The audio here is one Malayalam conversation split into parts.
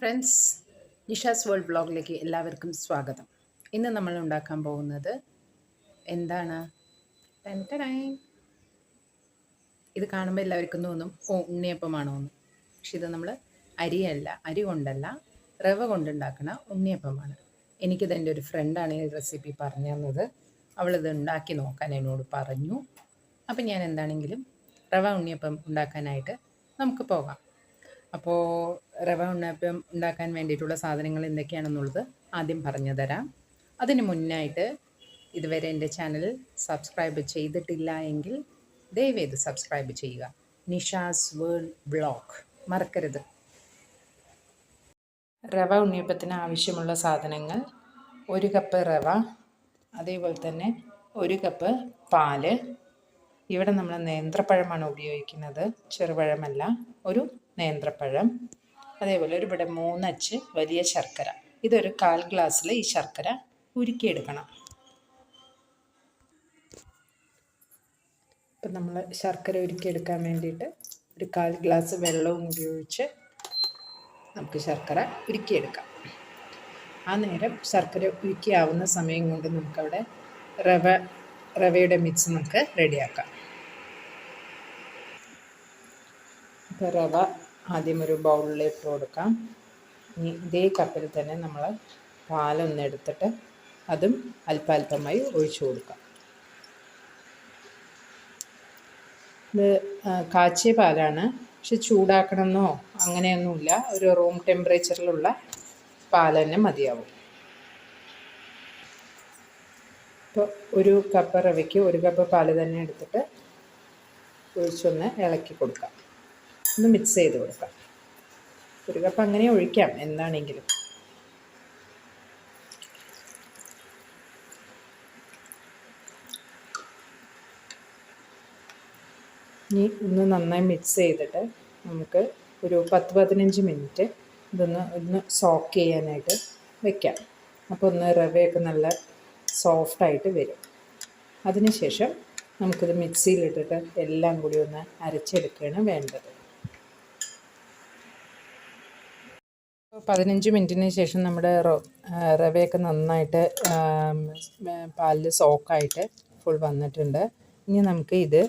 ഫ്രണ്ട്സ് നിഷാസ് വേൾഡ് ബ്ലോഗിലേക്ക് എല്ലാവർക്കും സ്വാഗതം. ഇന്ന് നമ്മൾ ഉണ്ടാക്കാൻ പോകുന്നത് എന്താണ്? ഇത് കാണുമ്പോൾ എല്ലാവർക്കും തോന്നും ഓ ഉണ്ണിയപ്പമാണോ എന്ന്. പക്ഷെ ഇത് നമ്മൾ അരിയല്ല അരി കൊണ്ടല്ല റവ കൊണ്ടുണ്ടാക്കുന്ന ഉണ്ണിയപ്പമാണ്. എനിക്കിത് എന്റെ ഒരു ഫ്രണ്ടാണ് ഈ റെസിപ്പി പറഞ്ഞു തന്നത്. അവളിത് ഉണ്ടാക്കി നോക്കാൻ എന്നോട് പറഞ്ഞു. അപ്പം ഞാൻ എന്താണെങ്കിലും റവ ഉണ്ണിയപ്പം ഉണ്ടാക്കാനായിട്ട് നമുക്ക് പോകാം. അപ്പോൾ റവ ഉണ്ണാപ്പം ഉണ്ടാക്കാൻ വേണ്ടിയിട്ടുള്ള സാധനങ്ങൾ എന്തൊക്കെയാണെന്നുള്ളത് ആദ്യം പറഞ്ഞു തരാം. അതിന് മുന്നായിട്ട് ഇതുവരെ എന്റെ ചാനൽ സബ്സ്ക്രൈബ് ചെയ്തിട്ടില്ല എങ്കിൽ ദയവേത് സബ്സ്ക്രൈബ് ചെയ്യുക. Nisha's world blog. മറക്കരുത്. റവ ഉണ്ണിയപ്പത്തിന് ആവശ്യമുള്ള സാധനങ്ങൾ ഒരു കപ്പ് റവ അതേപോലെ തന്നെ ഒരു കപ്പ് പാൽ ഇവിടെ നമ്മൾ നേന്ത്രപ്പഴമാണ് ഉപയോഗിക്കുന്നത്. ചെറുപഴമല്ല ഒരു നേന്ത്രപ്പഴം. അതേപോലെ ഒരു ഇവിടെ മൂന്നച്ച് വലിയ ശർക്കര. ഇതൊരു കാൽ ഗ്ലാസ്സിൽ ഈ ശർക്കര ഉരുക്കിയെടുക്കണം. ഇപ്പം നമ്മൾ ശർക്കര ഉരുക്കിയെടുക്കാൻ വേണ്ടിയിട്ട് ഒരു കാൽ ഗ്ലാസ് വെള്ളവും കൂടി ഒഴിച്ച് നമുക്ക് ശർക്കര ഉരുക്കിയെടുക്കാം. ആ നേരം ശർക്കര ഉരുക്കിയാവുന്ന സമയം കൊണ്ട് നമുക്കവിടെ റവ റവയുടെ മിക്സ് നമുക്ക് റെഡിയാക്കാം ഇപ്പോൾ റവ ആദ്യം ഒരു ബൗളിൽ ഇട്ട് കൊടുക്കാം. ഇനി ഇതേ കപ്പിൽ തന്നെ നമ്മൾ പാലൊന്ന് എടുത്തിട്ട് അതും അല്പാൽപമായി ഒഴിച്ചു കൊടുക്കാം. ഇത് കാച്ചിയ പാലാണ്. പക്ഷെ ചൂടാക്കണമെന്നോ അങ്ങനെയൊന്നുമില്ല. ഒരു റൂം ടെമ്പറേച്ചറിലുള്ള പാൽ തന്നെ മതിയാവും. ഇപ്പോൾ ഒരു കപ്പ് റവയ്ക്ക് ഒരു കപ്പ് പാൽ തന്നെ എടുത്തിട്ട് ഒഴിച്ചൊന്ന് ഇളക്കി കൊടുക്കാം. ഒന്ന് മിക്സ് ചെയ്ത് കൊടുക്കാം. ഒരു കപ്പ് അങ്ങനെ ഒഴിക്കാം എന്താണെങ്കിലും ഇനി ഒന്ന് നന്നായി മിക്സ് ചെയ്തിട്ട് നമുക്ക് ഒരു പത്ത് പതിനഞ്ച് മിനിറ്റ് ഇതൊന്ന് ഒന്ന് സോക്ക് ചെയ്യാനായിട്ട് വെക്കാം. അപ്പോൾ ഒന്ന് റവയൊക്കെ നല്ല സോഫ്റ്റായിട്ട് വരും. അതിനുശേഷം നമുക്കിത് മിക്സിയിലിട്ടിട്ട് എല്ലാം കൂടി ഒന്ന് അരച്ചെടുക്കുകയാണ് വേണ്ടത്. പതിനഞ്ച് മിനിറ്റിന് ശേഷം നമ്മുടെ റവയൊക്കെ നന്നായിട്ട് പാലിൽ സോക്കായിട്ട് ഫുൾ വന്നിട്ടുണ്ട്. ഇനി നമുക്ക് ഇത്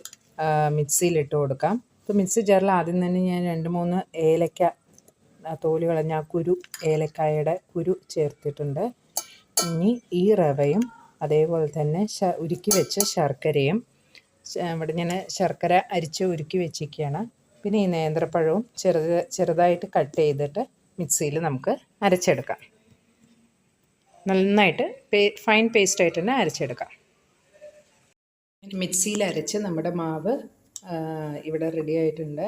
മിക്സിയിലിട്ട് കൊടുക്കാം. ഇപ്പോൾ മിക്സി ജാറിൽ ആദ്യം തന്നെ ഞാൻ രണ്ട് മൂന്ന് ഏലക്ക തോലി കളഞ്ഞ ആ കുരു ഏലക്കായയുടെ കുരു ചേർത്തിട്ടുണ്ട്. ഇനി ഈ റവയും അതേപോലെ തന്നെ ഉരുക്കി വെച്ച ശർക്കരയും ഇവിടെ ഞാൻ ശർക്കര അരിച്ച് ഉരുക്കി വെച്ചിരിക്കുകയാണ്. പിന്നെ ഈ നേന്ത്രപ്പഴവും ചെറുത് ചെറുതായിട്ട് കട്ട് ചെയ്തിട്ട് മിക്സിയിൽ നമുക്ക് അരച്ചെടുക്കാം. നന്നായിട്ട് പേ ഫൈൻ പേസ്റ്റായിട്ട് തന്നെ അരച്ചെടുക്കാം. മിക്സിയിൽ അരച്ച് നമ്മുടെ മാവ് ഇവിടെ റെഡി ആയിട്ടുണ്ട്.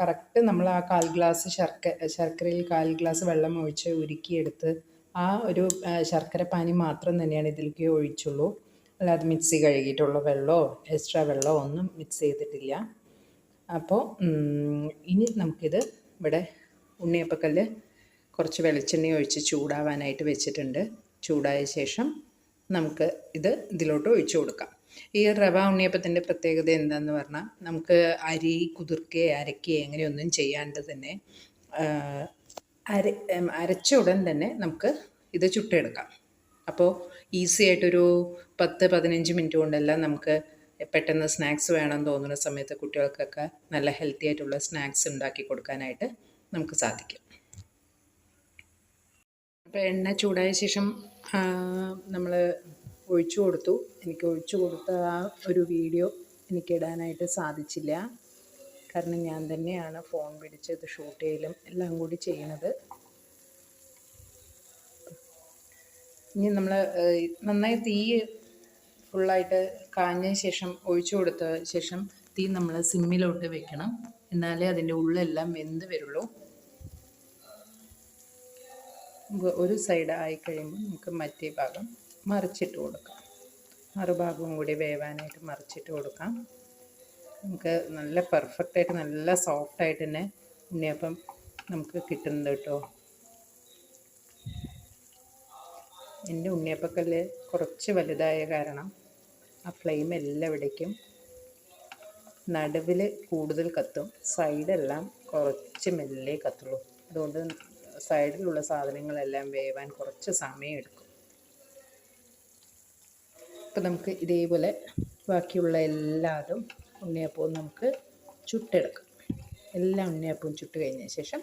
കറക്റ്റ് നമ്മൾ ആ കാൽ ഗ്ലാസ് ശർക്കര ശർക്കരയിൽ കാൽ ഗ്ലാസ് വെള്ളം ഒഴിച്ച് ഉരുക്കിയെടുത്ത് ആ ഒരു ശർക്കര പാനി മാത്രം തന്നെയാണ് ഇതിലേക്ക് ഒഴിച്ചുള്ളൂ. അല്ലാതെ മിക്സി കഴുകിയിട്ടുള്ള വെള്ളമോ എക്സ്ട്രാ വെള്ളമോ ഒന്നും മിക്സ് ചെയ്തിട്ടില്ല. അപ്പോൾ ഇനി നമുക്കിത് ഇവിടെ ഉണ്ണിയപ്പക്കല്ല് കുറച്ച് വെളിച്ചെണ്ണ ഒഴിച്ച് ചൂടാവാനായിട്ട് വെച്ചിട്ടുണ്ട്. ചൂടായ ശേഷം നമുക്ക് ഇത് ഇതിലോട്ട് ഒഴിച്ചു കൊടുക്കാം. ഈ റവ ഉണ്ണിയപ്പത്തിന്റെ പ്രത്യേകത എന്താണെന്ന് പറഞ്ഞാൽ നമുക്ക് അരി കുതിർക്കുക അരക്കുക അങ്ങനെയൊന്നും ചെയ്യാണ്ട് തന്നെ അര അരച്ച ഉടൻ തന്നെ നമുക്ക് ഇത് ചുട്ടെടുക്കാം. അപ്പോൾ ഈസി ആയിട്ടൊരു പത്ത് പതിനഞ്ച് മിനിറ്റ് കൊണ്ടെല്ലാം നമുക്ക് പെട്ടെന്ന് സ്നാക്സ് വേണം തോന്നുന്ന സമയത്ത് കുട്ടികൾക്കൊക്കെ നല്ല ഹെൽത്തി ആയിട്ടുള്ള സ്നാക്സ് ഉണ്ടാക്കി കൊടുക്കാനായിട്ട് നമുക്ക് സാധിക്കും. അപ്പോൾ എണ്ണ ചൂടായ ശേഷം നമ്മൾ ഒഴിച്ചു കൊടുത്തു. എനിക്ക് ഒഴിച്ചു കൊടുത്ത ആ ഒരു വീഡിയോ എനിക്കിടാനായിട്ട് സാധിച്ചില്ല. കാരണം ഞാൻ തന്നെയാണ് ഫോൺ പിടിച്ച് ഇത് ഷൂട്ട് ചെയ്യലും എല്ലാം കൂടി ചെയ്യണത് ഇനി നമ്മൾ നന്നായി തീ ഫുള്ളായിട്ട് കാഞ്ഞ ശേഷം ഒഴിച്ചു കൊടുത്ത ശേഷം തീ നമ്മൾ സിമ്മിലോട്ട് വെക്കണം. എന്നാലേ അതിന്റെ ഉള്ളെല്ലാം വെന്ത് വരുള്ളൂ. ഒരു സൈഡ് ആയി കഴിയുമ്പോൾ നമുക്ക് മറ്റേ ഭാഗം മറിച്ചിട്ട് കൊടുക്കാം. മറുഭാഗവും കൂടി വേവാനായിട്ട് മറിച്ചിട്ട് കൊടുക്കാം. നമുക്ക് നല്ല പെർഫെക്റ്റായിട്ട് നല്ല സോഫ്റ്റായിട്ട് തന്നെ ഉണ്ണിയപ്പം നമുക്ക് കിട്ടുന്നുണ്ട് കേട്ടോ. എന്റെ ഉണ്ണിയപ്പക്കല്ല് കുറച്ച് വലുതായ കാരണം ആ ഫ്ലെയിം എല്ലാം എല്ലാവിടേക്കും നടുവിൽ കൂടുതൽ കത്തും സൈഡെല്ലാം കുറച്ച് മെല്ലെ കത്തുള്ളൂ. അതുകൊണ്ട് സൈഡിലുള്ള സാധനങ്ങളെല്ലാം വേവാൻ കുറച്ച് സമയം എടുക്കും അപ്പം നമുക്ക് ഇതേപോലെ ബാക്കിയുള്ള എല്ലാതും ഉണ്ണിയപ്പവും നമുക്ക് ചുട്ടെടുക്കാം. എല്ലാ ഉണ്ണിയപ്പവും ചുട്ട് കഴിഞ്ഞ ശേഷം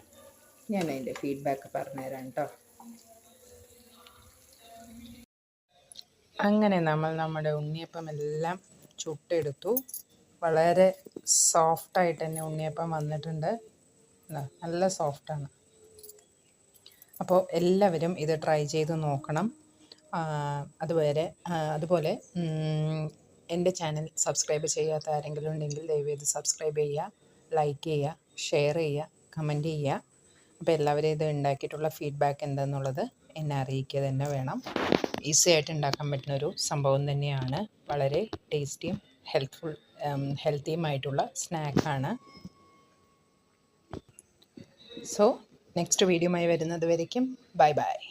ഞാൻ അതിന്റെ ഫീഡ്ബാക്ക് പറഞ്ഞുതരാം കേട്ടോ അങ്ങനെ നമ്മൾ നമ്മുടെ ഉണ്ണിയപ്പം എല്ലാം ചുട്ടെടുത്തു. വളരെ സോഫ്റ്റായിട്ട് തന്നെ ഉണ്ണിയപ്പം വന്നിട്ടുണ്ട്. നല്ല സോഫ്റ്റാണ് അപ്പോൾ എല്ലാവരും ഇത് ട്രൈ ചെയ്ത് നോക്കണം. അതുവരെ അതുപോലെ എന്റെ ചാനൽ സബ്സ്ക്രൈബ് ചെയ്യാത്ത ആരെങ്കിലും ഉണ്ടെങ്കിൽ ദയവേത് സബ്സ്ക്രൈബ് ചെയ്യുക ലൈക്ക് ചെയ്യുക ഷെയർ ചെയ്യുക കമന്റ് ചെയ്യുക. അപ്പോൾ എല്ലാവരും ഇത് ഉണ്ടാക്കിയിട്ടുള്ള ഫീഡ്ബാക്ക് എന്താണെന്നുള്ളത് എന്നെ അറിയിക്കുക തന്നെ വേണം. ഈസി ആയിട്ട് ഉണ്ടാക്കാൻ പറ്റുന്ന ഒരു സംഭവം തന്നെയാണ്. വളരെ ടേസ്റ്റിയും ഹെൽത്ത്ഫുൾ ഹെൽത്തിയുമായിട്ടുള്ള സ്നാക്കാണ്. സോ നെക്സ്റ്റ് വീഡിയോയുമായി വരുന്നത് വരയ്ക്കും ബൈ ബൈ.